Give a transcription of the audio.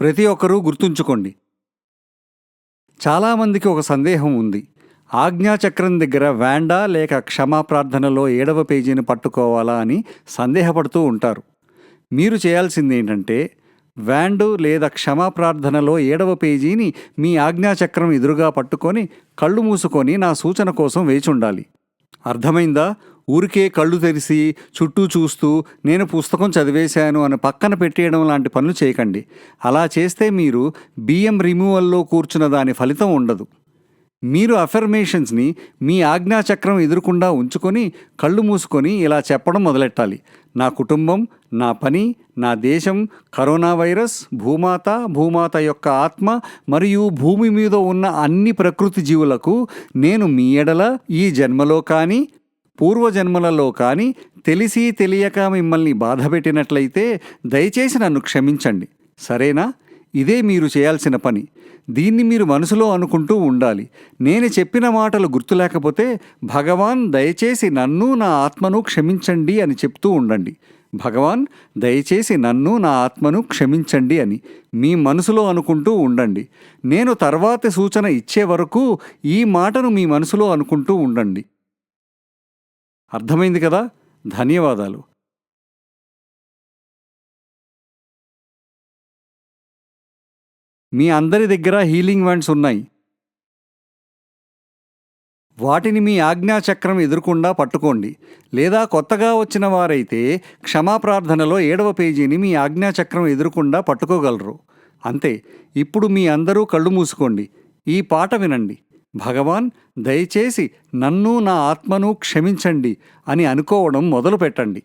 ప్రతి ఒక్కరూ గుర్తుంచుకోండి. చాలామందికి ఒక సందేహం ఉంది. ఆజ్ఞాచక్రం దగ్గర వ్యాండా లేక క్షమా ప్రార్థనలో ఏడవ పేజీని పట్టుకోవాలా అని సందేహపడుతూ ఉంటారు. మీరు చేయాల్సింది ఏంటంటే వ్యాండు లేదా క్షమా ప్రార్థనలో ఏడవ పేజీని మీ ఆజ్ఞాచక్రం ఎదురుగా పట్టుకొని కళ్ళు మూసుకొని నా సూచన కోసం వేచి ఉండాలి. అర్థమైందా? ఊరికే కళ్ళు తెరిచి చుట్టూ చూస్తూ నేను పుస్తకం చదివేశాను అని పక్కన పెట్టేయడం లాంటి పనులు చేయకండి. అలా చేస్తే మీరు బియ్యం రిమూవల్లో కూర్చున్న దాని ఫలితం ఉండదు. మీరు అఫర్మేషన్స్ని మీ ఆజ్ఞాచక్రం ఎదురుకుండా ఉంచుకొని కళ్ళు మూసుకొని ఇలా చెప్పడం మొదలెట్టాలి. నా కుటుంబం నా పని నా దేశం కరోనా వైరస్ భూమాత భూమాత యొక్క ఆత్మ మరియు భూమి మీద ఉన్న అన్ని ప్రకృతి జీవులకు నేను మీ ఎడల ఈ జన్మలో కానీ పూర్వజన్మలలో కానీ తెలిసి తెలియక మిమ్మల్ని బాధపెట్టినట్లయితే దయచేసి నన్ను క్షమించండి. సరేనా? ఇదే మీరు చేయాల్సిన పని. దీన్ని మీరు మనసులో అనుకుంటూ ఉండాలి. నేను చెప్పిన మాటలు గుర్తులేకపోతే భగవాన్ దయచేసి నన్ను నా ఆత్మను క్షమించండి అని చెప్తూ ఉండండి. భగవాన్ దయచేసి నన్ను నా ఆత్మను క్షమించండి అని మీ మనసులో అనుకుంటూ ఉండండి. నేను తర్వాతి సూచన ఇచ్చే వరకు ఈ మాటను మీ మనసులో అనుకుంటూ ఉండండి. అర్థమైంది కదా? ధన్యవాదాలు. మీ అందరి దగ్గర హీలింగ్ వ్యాండ్స్ ఉన్నాయి. వాటిని మీ ఆజ్ఞాచక్రం ఎదురకుండా పట్టుకోండి. లేదా కొత్తగా వచ్చిన వారైతే క్షమాప్రార్థనలో ఏడవ పేజీని మీ ఆజ్ఞాచక్రం ఎదురకుండా పట్టుకోగలరు. అంతే ఇప్పుడు మీ అందరూ కళ్ళు మూసుకోండి. ఈ పాట వినండి. భగవాన్ దయచేసి నన్ను నా ఆత్మను క్షమించండి అని అనుకోవడం మొదలు పెట్టండి